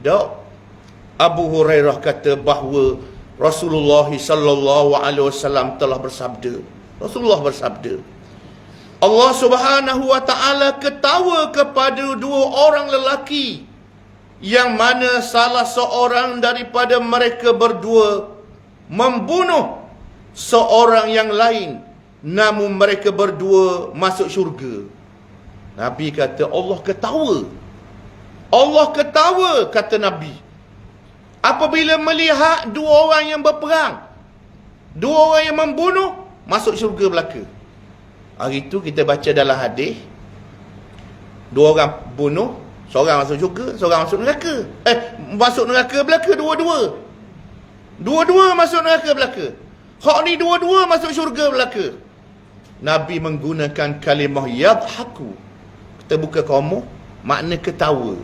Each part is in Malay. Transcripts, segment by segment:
Dok. Abu Hurairah kata bahawa Rasulullah sallallahu alaihi wasallam telah bersabda. Rasulullah bersabda. Allah Subhanahu wa taala ketawa kepada dua orang lelaki yang mana salah seorang daripada mereka berdua membunuh seorang yang lain namun mereka berdua masuk syurga. Nabi kata Allah ketawa. Allah ketawa kata Nabi. Apabila melihat dua orang yang berperang, dua orang yang membunuh masuk syurga belaka. Hari itu kita baca dalam hadis dua orang bunuh, seorang masuk syurga, seorang masuk neraka. Eh, masuk neraka belaka dua-dua. Dua-dua masuk neraka belaka. Hak ni dua-dua masuk syurga belaka. Nabi menggunakan kalimah yadhaku. Kita buka kamu, makna ketawa.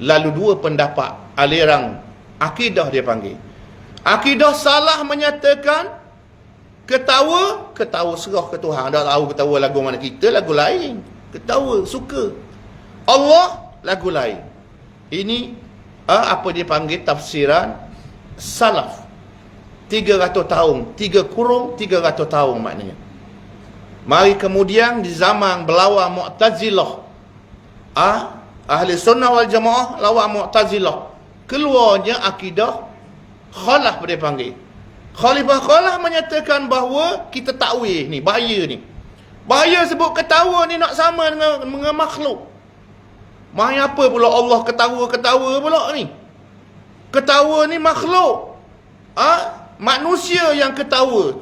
Lalu dua pendapat aliran akidah dia panggil. Akidah salah menyatakan ketawa, ketawa serah ke Tuhan. Tak tahu ketawa lagu mana kita, lagu lain. Ketawa, suka. Allah, lagu lain. Ini ah, apa dia panggil tafsiran salaf. 300 tahun, 3 kurung 300 tahun maknanya. Mari kemudian di zaman berlawan Mu'tazilah. Ah, ahli sunnah wal jamaah lawan Mu'tazilah. Keluarnya akidah khalaf dia panggil. Khalifah khalaf menyatakan bahawa kita takwil ni, bahaya ni. Bahaya sebut ketawa ni nak sama dengan, dengan makhluk. Mai apa pula Allah ketawa-ketawa pula ni? Ketawa ni makhluk. Ah, manusia yang ketawa.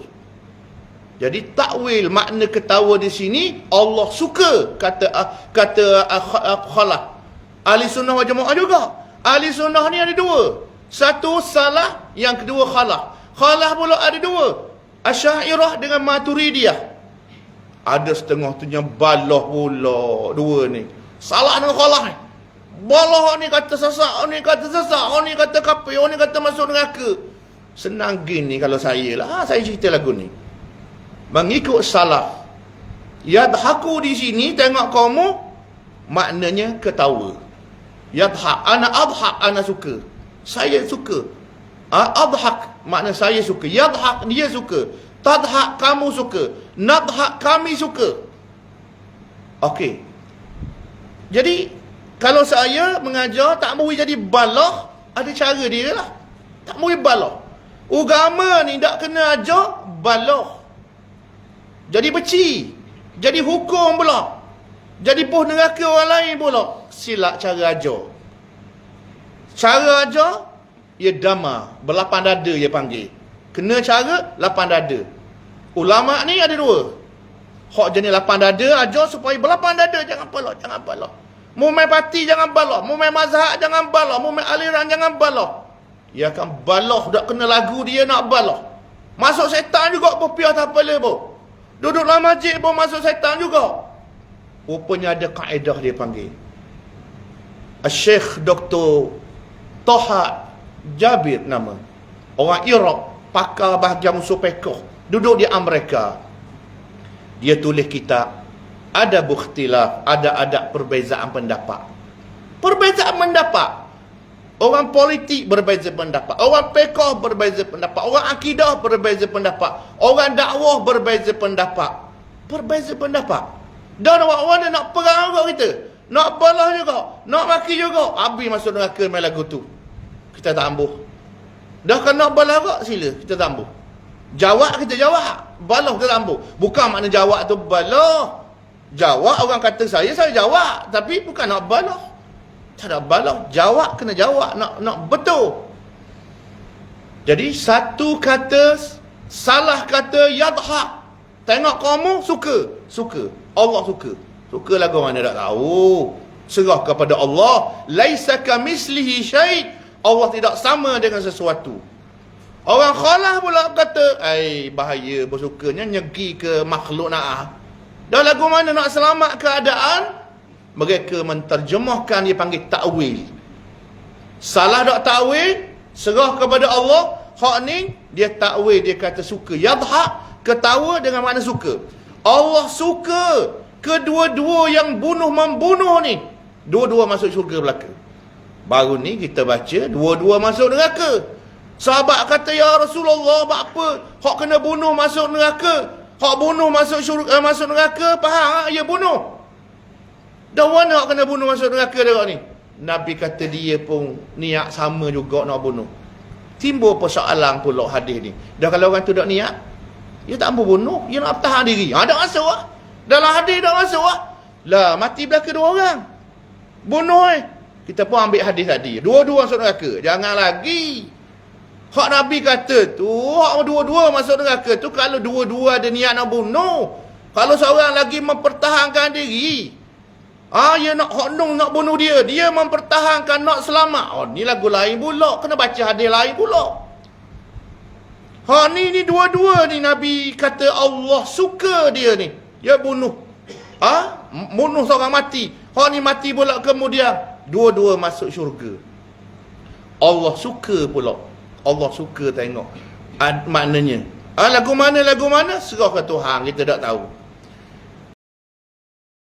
Jadi takwil makna ketawa di sini Allah suka kata kata uh, khalaf. Ahli sunnah wal jamaah juga. Ahli sunnah ni ada dua. Satu salah, yang kedua khalaf. Khalaf pula ada dua. Asy'ariyah dengan Maturidiyah. Ada setengah tu yang balah pula dua ni. Salah dengan khalaf ni. Balah ni kata sasak, ni kata sasak, ni kata kafir, ni kata masuk neraka. Senang gini kalau saya lah. Ha, saya cerita lagu ni. Mengikut salaf. Yadhaku di sini tengok kamu maknanya ketawa. Yadhak. Ana adhak. Ana suka. Saya suka. Ha, adhak. Makna saya suka. Yadhak. Dia suka. Tadhak. Kamu suka. Nadhak. Kami suka. Okey. Jadi, kalau saya mengajar tak boleh jadi balah, ada cara dia lah. Tak boleh balah. Agama ni tak kena ajar balah. Jadi beci. Jadi hukum pula. Jadi puh neraka orang lain pula. Silap cara ajar. Cara ajar, ia dama. Berlapan dada ia panggil. Kena cara, lapan dada. Ulama ni ada dua. Hak jenis lapan dada ajar supaya berlapan dada. Jangan balok, jangan balok. Mu main parti jangan balok. Mu main mazhab jangan balok. Mu main aliran jangan balok. Ia akan balok. Tak kena lagu dia nak balok. Masuk setan juga berpiah tak lebo. Duduk dalam masjid pun masuk setan juga. Rupanya ada kaedah dia panggil. Syekh Dr. Toha Jabir nama. Orang Iraq. Pakar bahagian musuh pekoh. Duduk di Amerika. Dia tulis kitab. Ada bukhtilaf. Ada ada perbezaan pendapat. Perbezaan pendapat. Orang politik berbeza pendapat. Orang pekoh berbeza pendapat. Orang akidah berbeza pendapat. Orang dakwah berbeza pendapat. Berbeza pendapat. Dan orang-orang nak perang juga kita. Nak balah juga. Nak maki juga. Habis masuk neraka main lagu tu. Kita tak ambuh. Dah kena balah juga sila. Kita tak ambuh. Jawab kita jawab. Balah kita tak ambuh. Bukan makna jawab tu balah. Jawab orang kata saya, saya jawab. Tapi bukan nak balah. Tak ada balah. Jawab kena jawab. Nak nak betul. Jadi satu kata salah kata yadhak. Tengok kamu suka. Suka. Allah suka. Suka lagu mana tak tahu. Serah kepada Allah. Laisa kamislihi syait. Allah tidak sama dengan sesuatu. Orang khalah pula kata, "Ai bahaya bersukanya nyegi ke makhluk nak." Dah lagu mana nak selamat keadaan? mereka menterjemahkan dia panggil takwil. Salah tak takwil, serah kepada Allah. Hak ni dia takwil dia kata suka. Yadhak ketawa dengan makna suka. Allah suka kedua-dua yang bunuh membunuh ni. Dua-dua masuk syurga belaka. Baru ni kita baca dua-dua masuk neraka. Sahabat kata ya Rasulullah buat apa? Hak kena bunuh masuk neraka. Hak bunuh masuk syurga, eh, masuk neraka, faham tak? Ya bunuh. Dah mana hak kena bunuh masuk neraka dia ni? Nabi kata dia pun niat sama juga nak bunuh. Timbul persoalan pula hadis ni. Dah kalau orang tu dak niat, dia tak mampu bunuh, dia nak tahan diri. Ha, dah masuk lah. Dalam hadis dah masuk lah. Lah, mati belakang dua orang. Bunuh eh. Kita pun ambil hadis tadi. Dua-dua masuk neraka. Jangan lagi. Hak Nabi kata tu, hak dua-dua masuk neraka tu kalau dua-dua ada niat nak bunuh. Kalau seorang lagi mempertahankan diri, ah ya nak hak nung nak bunuh dia, dia mempertahankan nak selamat. Oh, ni lagu lain pula, kena baca hadis lain pula. Ha ni ni dua-dua ni Nabi kata Allah suka dia ni. Dia bunuh. Ah, ha? bunuh seorang mati. Ha ni mati pula kemudian dua-dua masuk syurga. Allah suka pula. Allah suka tengok Ad, maknanya ha, lagu mana lagu mana serah ke Tuhan kita tak tahu